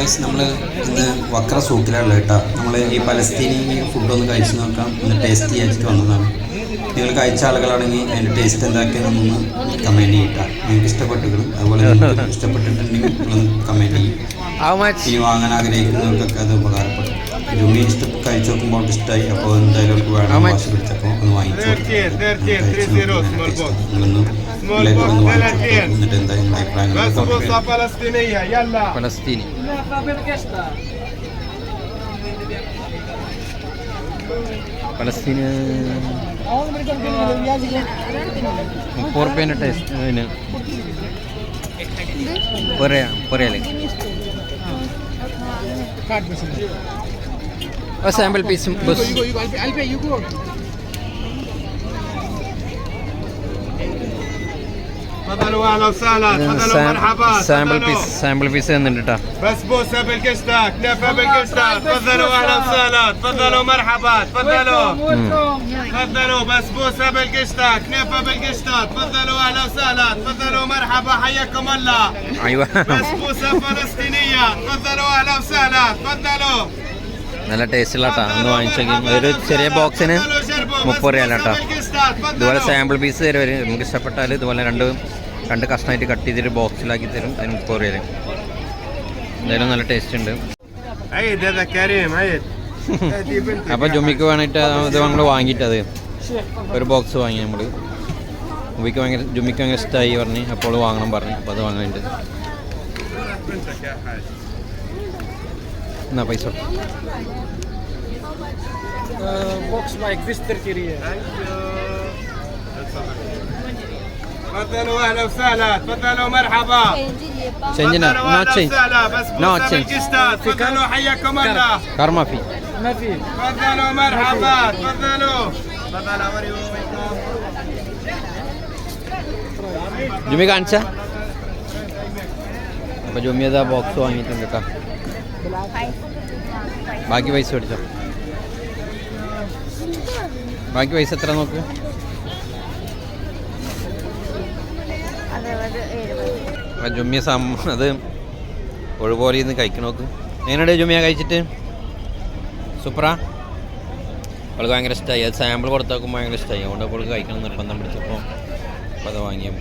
Guys നമ്മൾ ഇന്ന് വക്ര സൂക്കിലാണ് കേട്ടോ. നമ്മൾ ഈ പലസ്തീനി ഫുഡ് ഒന്ന് കഴിച്ച് നോക്കാം. ഒന്ന് ടേസ്റ്റ് ചെയ്യാച്ചിട്ട് വന്നതാണ്. നിങ്ങൾ കഴിച്ച ആളുകളാണെങ്കിൽ അതിന്റെ ടേസ്റ്റ് എന്താക്കിയെന്നൊന്ന് കമന്റ് ചെയ്യട്ടാ. നിങ്ങൾക്ക് ഇഷ്ടപ്പെട്ടുകളും അതുപോലെ ഇഷ്ടപ്പെട്ടിട്ടുണ്ടെങ്കിൽ നിങ്ങളൊന്ന് കമന്റ് ചെയ്യും. How much? ഇനി വാങ്ങാൻ ആഗ്രഹിക്കുന്നവർക്കൊക്കെ അത് ഉപകാരപ്പെടും. ജുമ്മി ഇഷ്ടം കഴിച്ചു നോക്കുമ്പോൾ ഇഷ്ടമായി അപ്പോൾ എന്തായാലും അവർക്ക് വേണം വാശി പിടിച്ചപ്പോൾ ഒന്ന് വാങ്ങിച്ചു. നിങ്ങളൊന്ന് എല്ലാവരും വന്നിട്ട് എന്തായാലും അഭിപ്രായങ്ങൾ ഫലസ്തീനി ഫലസ്തീന് മുപ്പത് റുപ്യേന്റെ ടേസ്റ്റ് അതിന് പറയാ പറയാലേ സാമ്പിൾ പീസും ബസ് സാമ്പിൾ പീസ് സാമ്പിൾ പീസ് തന്നിട്ടാ നല്ല ടേസ്റ്റുള്ള കേട്ടോ ഒന്ന് വാങ്ങിച്ചു ഒരു ചെറിയ ബോക്സിന് മുപ്പത് രൂപ കേട്ടോ ഇതുപോലെ സാമ്പിൾ പീസ് തരും. വരും നമുക്ക് ഇഷ്ടപ്പെട്ടാൽ ഇതുപോലെ രണ്ട് രണ്ട് കഷ്ണമായിട്ട് കട്ട് ചെയ്തിട്ട് ബോക്സിലാക്കി തരും. അതിന് മുപ്പത് രൂപ തരും എന്തായാലും നല്ല ടേസ്റ്റ് ഉണ്ട്. അപ്പൊ ജുമ്മിക്ക് വേണിട്ട് ഇത് നമ്മൾ വാങ്ങിയിട്ടത് ഒരു ബോക്സ് വാങ്ങി നമ്മൾ ജുമ്മിക്ക് ഭയങ്കര ജുമ്മിക്ക് ഭയങ്കര ഇഷ്ടമായി പറഞ്ഞ് അപ്പോൾ വാങ്ങണം പറഞ്ഞു. അപ്പോൾ അത് വാങ്ങിട്ട് എന്നാ പൈസ? Box تفضلوا اهلا وسهلا تفضلوا مرحبا ചേഞ്ചിനാ تفضلوا no اهلا change وسهلا No بسبوسه change. بالقشطة تفضلوا حياكم الله കർമ്മ ഫീ ما في تفضلوا مرحبا تفضلوا تفضلوا وريكم ജുമ്മി കാണിച്ച അപ്പോൾ ജുമ്മി അത് ബോക്സ് വാങ്ങിയിട്ടുണ്ട് കേട്ടോ ബാക്കി പൈസ മേടിച്ചോ ബാക്കി പൈസ എത്ര നോക്ക് ആ ജുമ്മിയ അത് ഒഴുപോലെ ഇരുന്ന് കഴിക്കണ നോക്ക്. എങ്ങനെയുണ്ട് ജുമ്മിയ കഴിച്ചിട്ട്? സൂപ്പറ? അവൾക്ക് ഭയങ്കര ഇഷ്ടമായി അത് സാമ്പിൾ കൊടുത്ത് നോക്കുമ്പോൾ ഭയങ്കര ഇഷ്ടമായി അതുകൊണ്ട് അവൾക്ക് കഴിക്കണം നിർബന്ധം പിടിച്ചപ്പോൾ അപ്പോൾ അത് വാങ്ങിയാൽ